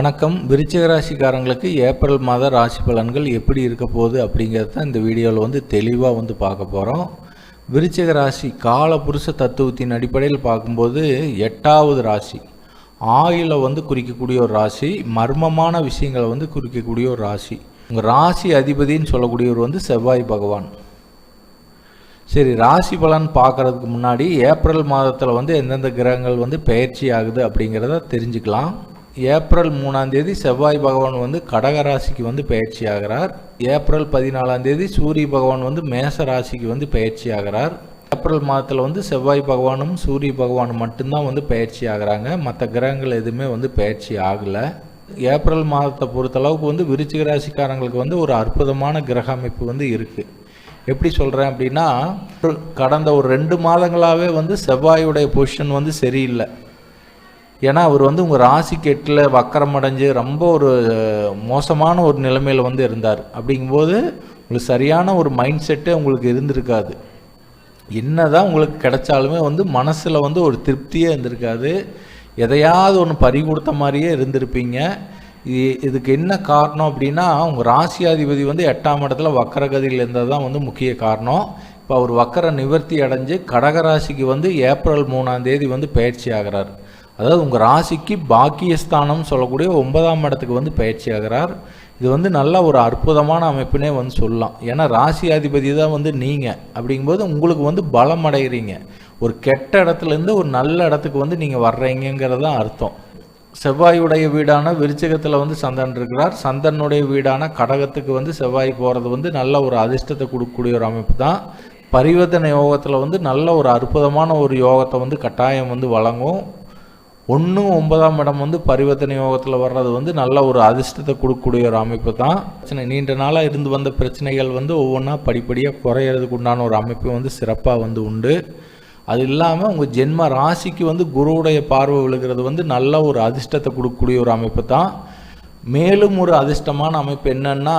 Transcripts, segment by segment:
வணக்கம். விருச்சிக ராசிக்காரங்களுக்கு ஏப்ரல் மாத ராசி பலன்கள் எப்படி இருக்க போகுது அப்படிங்கிறத தான் இந்த வீடியோவில் வந்து தெளிவாக வந்து பார்க்க போகிறோம் விருச்சிக ராசி கால புருஷ தத்துவத்தின் அடிப்படையில் பார்க்கும்போது எட்டாவது ராசி. ஆயில வந்து குறிக்கக்கூடிய ஒரு ராசி மர்மமான விஷயங்களை வந்து குறிக்கக்கூடிய ஒரு ராசி. உங்கள் ராசி அதிபதின்னு சொல்லக்கூடியவர் வந்து செவ்வாய் பகவான். சரி ராசி பலன் பார்க்கறதுக்கு முன்னாடி ஏப்ரல் மாதத்தில் வந்து எந்தெந்த கிரகங்கள் வந்து பயிற்சி ஆகுது அப்படிங்கிறத தெரிஞ்சுக்கலாம். ஏப்ரல் மூணாம் தேதி செவ்வாய் பகவான் வந்து கடக ராசிக்கு வந்து பயிற்சி ஆகிறார். ஏப்ரல் பதினாலாம் தேதி சூரிய பகவான் வந்து மேச ராசிக்கு வந்து பயிற்சி ஆகிறார். ஏப்ரல் மாதத்தில் வந்து செவ்வாய் பகவானும் சூரிய பகவானும் மட்டும்தான் வந்து பயிற்சி ஆகிறாங்க. மற்ற கிரகங்கள் எதுவுமே வந்து பயிற்சி ஆகலை. ஏப்ரல் மாதத்தை பொறுத்தளவுக்கு வந்து விருச்சிக ராசிக்காரங்களுக்கு வந்து ஒரு அற்புதமான கிரக அமைப்பு வந்து இருக்குது எப்படி சொல்கிறேன் அப்படின்னா கடந்த ஒரு ரெண்டு மாதங்களாகவே வந்து செவ்வாயுடைய பொசிஷன் வந்து சரியில்லை. ஏன்னா அவர் வந்து உங்கள் ராசி கெட்டில் வக்கரம் அடைஞ்சு ரொம்ப ஒரு மோசமான ஒரு நிலைமையில் வந்து இருந்தார். அப்படிங்கும்போது உங்களுக்கு சரியான ஒரு மைண்ட் செட்டே உங்களுக்கு இருந்திருக்காது. என்ன தான் உங்களுக்கு கிடைச்சாலுமே வந்து மனசில் வந்து ஒரு திருப்தியே இருந்திருக்காது. எதையாவது ஒன்று பறி கொடுத்த மாதிரியே இருந்திருப்பீங்க. இது இதுக்கு என்ன காரணம் அப்படின்னா உங்கள் ராசியாதிபதி வந்து எட்டாம் இடத்துல வக்கரகதியில் இருந்தால் தான் வந்து முக்கிய காரணம். இப்போ அவர் வக்கர நிவர்த்தி அடைஞ்சு கடகராசிக்கு வந்து ஏப்ரல் மூணாம் தேதி வந்து பயிற்சி ஆகிறார். அதாவது உங்கள் ராசிக்கு பாக்கியஸ்தானம் சொல்லக்கூடிய ஒன்பதாம் இடத்துக்கு வந்து பயிற்சி ஆகிறார் இது வந்து நல்ல ஒரு அற்புதமான அமைப்புனே வந்து சொல்லலாம். ஏன்னா ராசியாதிபதி தான் வந்து நீங்கள் அப்படிங்கும்போது உங்களுக்கு வந்து பலம் அடைகிறீங்க ஒரு கெட்ட இடத்துலேருந்து ஒரு நல்ல இடத்துக்கு வந்து நீங்கள் வர்றீங்கிறது தான் அர்த்தம். செவ்வாயுடைய வீடான விருச்சகத்தில் வந்து சந்தன் இருக்கிறார். சந்தனுடைய வீடான கடகத்துக்கு வந்து செவ்வாய் போகிறது வந்து நல்ல ஒரு அதிர்ஷ்டத்தை கொடுக்கக்கூடிய ஒரு அமைப்பு தான். பரிவர்த்தனை யோகத்தில் வந்து நல்ல ஒரு அற்புதமான ஒரு யோகத்தை வந்து கட்டாயம் வந்து வழங்கும். ஒன்று ஒன்பதாம் இடம் வந்து பரிவர்த்தனை யோகத்தில் வர்றது வந்து நல்ல ஒரு அதிர்ஷ்டத்தை கொடுக்கக்கூடிய ஒரு அமைப்பு தான். பிரச்சனை நீண்ட நாளாக இருந்து வந்த பிரச்சனைகள் வந்து ஒவ்வொன்றா படிப்படியாக குறையிறதுக்கு உண்டான ஒரு அமைப்பு வந்து சிறப்பாக வந்து உண்டு. அது இல்லாமல் உங்கள் ஜென்ம ராசிக்கு வந்து குருவுடைய பார்வை விழுகிறது வந்து நல்ல ஒரு அதிர்ஷ்டத்தை கொடுக்கக்கூடிய ஒரு அமைப்பு தான். மேலும் ஒரு அதிர்ஷ்டமான அமைப்பு என்னன்னா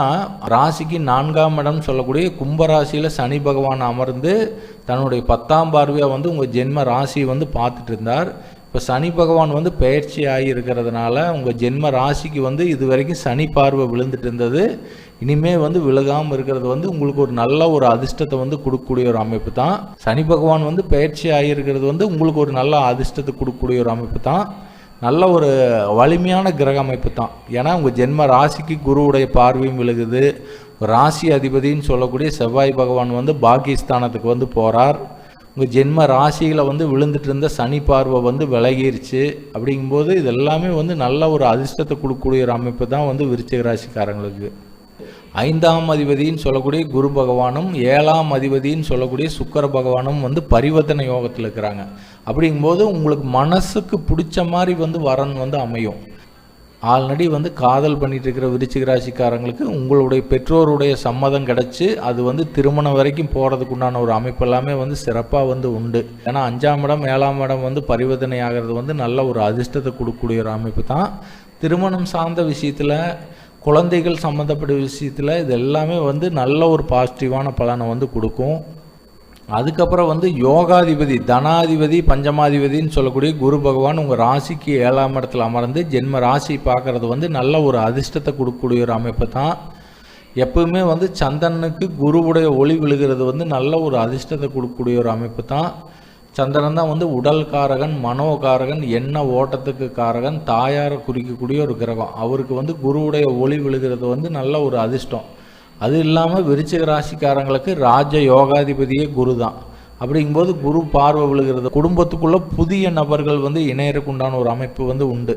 ராசிக்கு நான்காம் இடம் சொல்லக்கூடிய கும்பராசியில் சனி பகவான் அமர்ந்து தன்னுடைய பத்தாம் பார்வையாக வந்து உங்கள் ஜென்ம ராசியை வந்து பார்த்துட்டு இருந்தார். இப்போ சனி பகவான் வந்து பயிற்சி ஆகி இருக்கிறதுனால உங்கள் ஜென்ம ராசிக்கு வந்து இது வரைக்கும் சனி பார்வை விழுந்துட்டு இருந்தது. இனிமே வந்து விழுகாமல் இருக்கிறது வந்து உங்களுக்கு ஒரு நல்ல ஒரு அதிர்ஷ்டத்தை வந்து கொடுக்கக்கூடிய ஒரு அமைப்பு தான். சனி பகவான் வந்து பயிற்சி ஆகியிருக்கிறது வந்து உங்களுக்கு ஒரு நல்ல அதிர்ஷ்டத்தை கொடுக்கக்கூடிய ஒரு அமைப்பு தான். நல்ல ஒரு வலிமையான கிரக அமைப்பு தான். ஏன்னா உங்கள் ஜென்ம ராசிக்கு குருவுடைய பார்வையும் விழுகுது. ராசி அதிபதின்னு சொல்லக்கூடிய செவ்வாய் பகவான் வந்து பாகிஸ்தானத்துக்கு வந்து போகிறார் உங்கள் ஜென்ம ராசியில் வந்து விழுந்துட்டு இருந்த சனி பார்வை வந்து விலகிருச்சு. அப்படிங்கும்போது இது எல்லாமே வந்து நல்ல ஒரு அதிர்ஷ்டத்தை கொடுக்கக்கூடிய ஒரு அமைப்பு தான் வந்து விருச்சிக ராசிக்காரங்களுக்கு. ஐந்தாம் அதிபதின்னு சொல்லக்கூடிய குரு பகவானும் ஏழாம் அதிபதின்னு சொல்லக்கூடிய சுக்கர பகவானும் வந்து பரிவர்த்தனை யோகத்தில் இருக்கிறாங்க. அப்படிங்கும்போது உங்களுக்கு மனசுக்கு பிடிச்ச மாதிரி வந்து வரன் வந்து அமையும். ஆல்ரெடி வந்து காதல் பண்ணிட்டு இருக்கிற விருச்சிக ராசிக்காரங்களுக்கு உங்களுடைய பெற்றோருடைய சம்மதம் கிடச்சி அது வந்து திருமணம் வரைக்கும் போகிறதுக்கு உண்டான ஒரு அமைப்பு எல்லாமே வந்து சிறப்பாக வந்து உண்டு. ஏன்னா அஞ்சாம் இடம் ஏழாம் இடம் வந்து பரிவர்த்தனை ஆகிறது வந்து நல்ல ஒரு அதிர்ஷ்டத்தை கொடுக்கக்கூடிய ஒரு அமைப்பு தான். திருமணம் சார்ந்த விஷயத்தில் குழந்தைகள் சம்மந்தப்பட்ட விஷயத்தில் இது எல்லாமே வந்து நல்ல ஒரு பாசிட்டிவான பலனை வந்து கொடுக்கும். அதுக்கப்புறம் வந்து யோகாதிபதி தனாதிபதி பஞ்சமாதிபதின்னு சொல்லக்கூடிய குரு பகவான் உங்கள் ராசிக்கு ஏழாம் இடத்துல அமர்ந்து ஜென்ம ராசி பார்க்குறது வந்து நல்ல ஒரு அதிர்ஷ்டத்தை கொடுக்கக்கூடிய ஒரு அமைப்பு தான். எப்பவுமே வந்து சந்திரனுக்கு குருவுடைய ஒளி விழுகிறது வந்து நல்ல ஒரு அதிர்ஷ்டத்தை கொடுக்கக்கூடிய ஒரு அமைப்பு தான். சந்திரன் தான் வந்து உடல் காரகன் மனோகாரகன் எண்ண ஓட்டத்துக்கு காரகன் தாயாரை குறிக்கக்கூடிய ஒரு கிரகம். அவருக்கு வந்து குருவுடைய ஒளி விழுகிறது வந்து நல்ல ஒரு அதிர்ஷ்டம். அது இல்லாமல் விருச்சிக ராசிக்காரங்களுக்கு ராஜ யோகாதிபதியே குரு தான் அப்படிங்கும்போது குரு பார்வை விழுகிறது. குடும்பத்துக்குள்ளே புதிய நபர்கள் வந்து இணையருக்கு உண்டான ஒரு அமைப்பு வந்து உண்டு.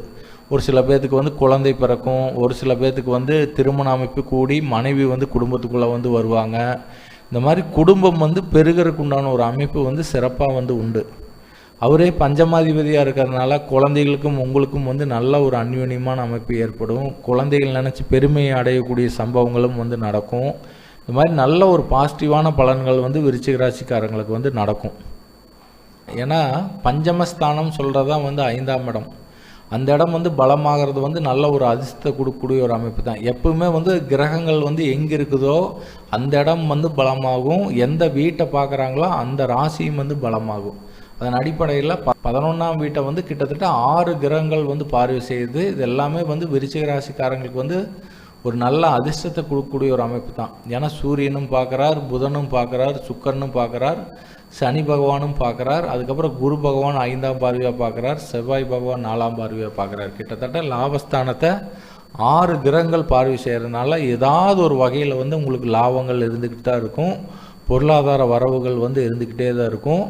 ஒரு சில பேர்த்துக்கு வந்து குழந்தை பிறக்கும். ஒரு சில பேர்த்துக்கு வந்து திருமண அமைப்பு கூடி மனைவி வந்து குடும்பத்துக்குள்ளே வந்து வருவாங்க. இந்த மாதிரி குடும்பம் வந்து பெருகிறதுக்குண்டான ஒரு அமைப்பு வந்து சிறப்பாக வந்து உண்டு. அவரே பஞ்சமாதிபதியாக இருக்கிறதுனால குழந்தைகளுக்கும் உங்களுக்கும் வந்து நல்ல ஒரு அந்யோன்யமான அமைப்பு ஏற்படும். குழந்தைகள் நினச்சி பெருமையை அடையக்கூடிய சம்பவங்களும் வந்து நடக்கும். இந்த மாதிரி நல்ல ஒரு பாசிட்டிவான பலன்கள் வந்து விருச்சிக ராசிக்காரங்களுக்கு வந்து நடக்கும். ஏன்னா பஞ்சமஸ்தானம் சொல்கிறது தான் வந்து ஐந்தாம் இடம். அந்த இடம் வந்து பலமாகிறது வந்து நல்ல ஒரு அதிர்ஷ்டத்தை கொடுக்கக்கூடிய ஒரு அமைப்பு தான். எப்பவுமே வந்து கிரகங்கள் வந்து எங்கே இருக்குதோ அந்த இடம் வந்து பலமாகும். எந்த வீட்டை பார்க்குறாங்களோ அந்த ராசியும் வந்து பலமாகும். அதன் அடிப்படையில் ப பதினொன்றாம் வீட்டை வந்து கிட்டத்தட்ட ஆறு கிரகங்கள் வந்து பார்வை செய்யுது இது எல்லாமே வந்து விருச்சிக ராசிக்காரங்களுக்கு வந்து ஒரு நல்ல அதிர்ஷ்டத்தை கொடுக்கக்கூடிய ஒரு அமைப்பு தான். ஏன்னா சூரியனும் பார்க்குறார் புதனும் பார்க்குறார் சுக்கரனும் பார்க்குறார் சனி பகவானும் பார்க்குறார் அதுக்கப்புறம் குரு பகவான் ஐந்தாம் பார்வையாக பார்க்குறார் செவ்வாய் பகவான் நாலாம் பார்வையாக பார்க்குறார். கிட்டத்தட்ட லாபஸ்தானத்தை ஆறு கிரகங்கள் பார்வை செய்கிறதுனால ஏதாவது ஒரு வகையில் வந்து உங்களுக்கு லாபங்கள் இருந்துக்கிட்டு தான் இருக்கும். பொருளாதார வரவுகள் வந்து இருந்துக்கிட்டே தான் இருக்கும்.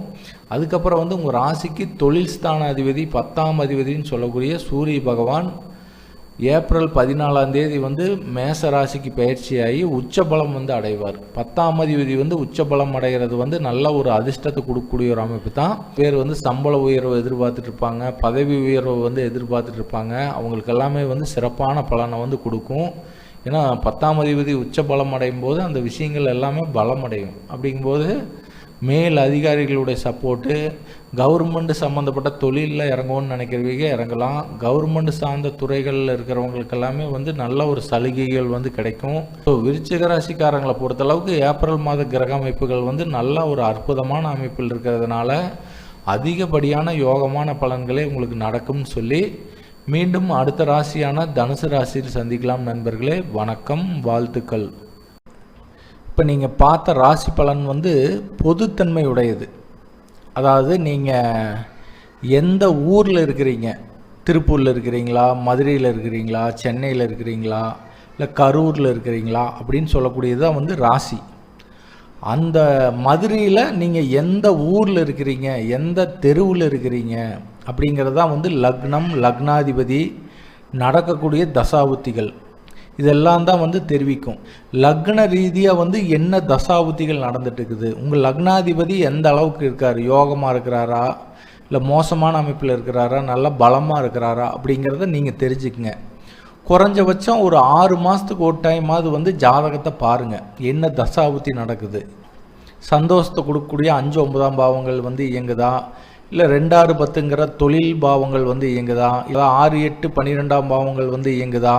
அதுக்கப்புறம் வந்து உங்கள் ராசிக்கு தொழில் ஸ்தான அதிபதி பத்தாம் அதிபதினு சொல்லக்கூடிய சூரிய பகவான் ஏப்ரல் பதினாலாம் தேதி வந்து மேச ராசிக்கு பயிற்சியாகி உச்சபலம் வந்து அடைவார். பத்தாம் அதிபதி வந்து உச்சபலம் அடைகிறது வந்து நல்ல ஒரு அதிர்ஷ்டத்தை கொடுக்கக்கூடிய ஒரு அமைப்பு தான். பேர் வந்து சம்பள உயர்வை எதிர்பார்த்துட்டு இருப்பாங்க பதவி உயர்வை வந்து எதிர்பார்த்துட்டு இருப்பாங்க. அவங்களுக்கு எல்லாமே வந்து சிறப்பான பலனை வந்து கொடுக்கும். ஏன்னா பத்தாம் அதிபதி உச்ச பலம் அடையும் போது அந்த விஷயங்கள் எல்லாமே பலமடையும். அப்படிங்கும்போது மேல் அதிகாரிகளுடைய சப்போர்ட்டு கவர்மெண்ட் சம்மந்தப்பட்ட தொழிலில் இறங்கணும்னு நினைக்கிறவங்க இறங்கலாம். கவர்மெண்ட் சார்ந்த துறைகளில் இருக்கிறவங்களுக்கு எல்லாமே வந்து நல்ல ஒரு சலுகைகள் வந்து கிடைக்கும். ஸோ விருச்சிக ராசிக்காரங்களை பொறுத்தளவுக்கு ஏப்ரல் மாத கிரக அமைப்புகள் வந்து நல்ல ஒரு அற்புதமான அமைப்பில் இருக்கிறதுனால அதிகப்படியான யோகமான பலன்களே உங்களுக்கு நடக்கும்னு சொல்லி மீண்டும் அடுத்த ராசியான தனுசு ராசியில் சந்திக்கலாம் நண்பர்களே. வணக்கம் வாழ்த்துக்கள். இப்போ நீங்கள் பார்த்த ராசி பலன் வந்து பொதுத்தன்மை உடையது அதாவது நீங்கள் எந்த ஊரில் இருக்கிறீங்க? திருப்பூரில் இருக்கிறீங்களா? மதுரையில் இருக்கிறீங்களா? சென்னையில் இருக்கிறீங்களா? இல்லை கரூரில் இருக்கிறீங்களா? அப்படின்னு சொல்லக்கூடியது தான் வந்து ராசி. அந்த மதுரையில் நீங்கள் எந்த ஊரில் இருக்கிறீங்க? எந்த தெருவில் இருக்கிறீங்க? அப்படிங்கிறது தான் வந்து லக்னம் லக்னாதிபதி நடக்கக்கூடிய தசாபுத்திகள். இதெல்லாம் தான் வந்து தெரிவிக்கும். லக்ன ரீதியாக வந்து என்ன தசாபுத்திகள் நடந்துட்டுருக்குது? உங்கள் லக்னாதிபதி எந்த அளவுக்கு இருக்கார்? யோகமாக இருக்கிறாரா? இல்லை மோசமான அமைப்பில் இருக்கிறாரா? நல்லா பலமாக இருக்கிறாரா? அப்படிங்கிறத நீங்கள் தெரிஞ்சுக்குங்க. குறைஞ்சபட்சம் ஒரு ஆறு மாதத்துக்கு ஒரு டைமாவது வந்து ஜாதகத்தை பாருங்கள் என்ன தசாபுத்தி நடக்குது? சந்தோஷத்தை கொடுக்கக்கூடிய அஞ்சு ஒன்பதாம் பாவங்கள் வந்து இயங்குதா? இல்லை ரெண்டாறு பத்துங்கிற தொழில் பாவங்கள் வந்து இயங்குதா? இல்லை ஆறு எட்டு பன்னிரெண்டாம் பாவங்கள் வந்து இயங்குதா?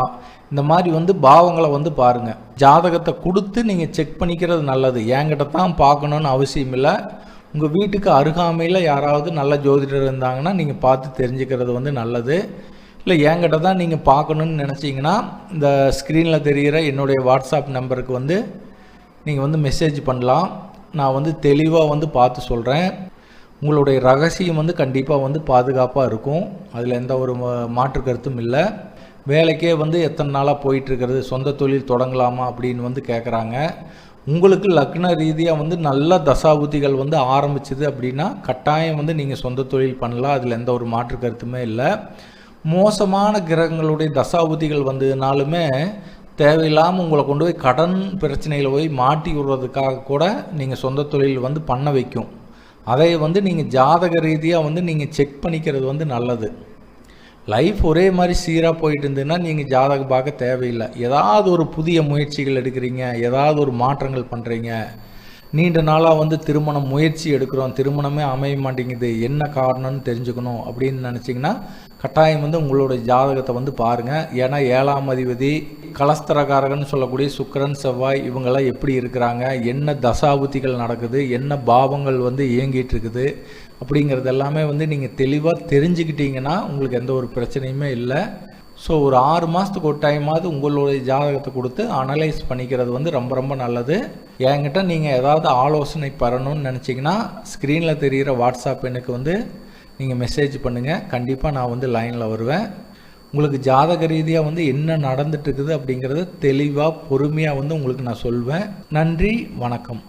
இந்த மாதிரி வந்து பாவங்களை வந்து பாருங்கள் ஜாதகத்தை கொடுத்து நீங்கள் செக் பண்ணிக்கிறது நல்லது. என்கிட்ட தான் பார்க்கணுன்னு அவசியம் இல்லை. உங்கள் வீட்டுக்கு அருகாமையில் யாராவது நல்ல ஜோதிடர் இருந்தாங்கன்னா நீங்கள் பார்த்து தெரிஞ்சுக்கிறது வந்து நல்லது. இல்லை என்கிட்ட தான் நீங்கள் பார்க்கணுன்னு நினச்சிங்கன்னா இந்த ஸ்க்ரீனில் தெரிகிற என்னுடைய வாட்ஸ்அப் நம்பருக்கு வந்து நீங்கள் வந்து மெசேஜ் பண்ணலாம். நான் வந்து தெளிவாக வந்து பார்த்து சொல்கிறேன் உங்களுடைய ரகசியம் வந்து கண்டிப்பாக வந்து பாதுகாப்பாக இருக்கும். அதில் எந்த ஒரு மாற்று கருத்தும் இல்லை. வேலைக்கே வந்து எத்தனை நாளாக போயிட்டுருக்கிறது சொந்த தொழில் தொடங்கலாமா அப்படின்னு வந்து கேட்குறாங்க உங்களுக்கு லக்ன ரீதியாக வந்து நல்ல தசாபுத்திகள் வந்து ஆரம்பிச்சுது அப்படின்னா கட்டாயம் வந்து நீங்கள் சொந்த தொழில் பண்ணலாம். அதில் எந்த ஒரு மாற்று கருத்துமே இல்லை. மோசமான கிரகங்களுடைய தசாபுத்திகள் வந்ததுனாலுமே தேவையில்லாமல் உங்களை கொண்டு போய் கடன் பிரச்சனையில் போய் மாட்டி விடுறதுக்காக கூட நீங்கள் சொந்த தொழில் வந்து பண்ண வைக்கும். அதை வந்து நீங்கள் ஜாதக ரீதியாக வந்து நீங்கள் செக் பண்ணிக்கிறது வந்து நல்லது. லைஃப் ஒரே மாதிரி சீராக போயிட்டு இருந்ததுன்னா நீங்கள் ஜாதகம் பார்க்க தேவையில்லை. ஏதாவது ஒரு புதிய முயற்சிகள் எடுக்கிறீங்க ஏதாவது ஒரு மாற்றங்கள் பண்ணுறீங்க நீண்ட நாளாக வந்து திருமணம் முயற்சி எடுக்கிறோம். திருமணமே அமைய மாட்டேங்குது. என்ன காரணம்னு தெரிஞ்சுக்கணும் அப்படின்னு நினச்சிங்கன்னா கட்டாயம் வந்து உங்களுடைய ஜாதகத்தை வந்து பாருங்கள் ஏன்னா ஏழாம் அதிபதி கலஸ்தரகாரகன்னு சொல்லக்கூடிய சுக்கரன் செவ்வாய் இவங்கெல்லாம் எப்படி இருக்கிறாங்க? என்ன தசாபுத்திகள் நடக்குது? என்ன பாவங்கள் வந்து இயங்கிட்டு இருக்குது? அப்படிங்கிறது எல்லாமே வந்து நீங்கள் தெளிவாக தெரிஞ்சுக்கிட்டீங்கன்னா உங்களுக்கு எந்த ஒரு பிரச்சனையுமே இல்லை. ஸோ ஒரு ஆறு மாதத்துக்கு ஒரு டைமாவது உங்களுடைய ஜாதகத்தை கொடுத்து அனலைஸ் பண்ணிக்கிறது வந்து ரொம்ப ரொம்ப நல்லது. என்கிட்ட நீங்கள் ஏதாவது ஆலோசனை பெறணும்னு நினச்சிங்கன்னா ஸ்க்ரீனில் தெரிகிற வாட்ஸ்அப் எனக்கு வந்து நீங்கள் மெசேஜ் பண்ணுங்கள் கண்டிப்பாக நான் வந்து லைனில் வருவேன். உங்களுக்கு ஜாதக ரீதியாக வந்து என்ன நடந்துட்டுருக்குது அப்படிங்கிறத தெளிவாக பொறுமையாக வந்து உங்களுக்கு நான் சொல்வேன். நன்றி வணக்கம்.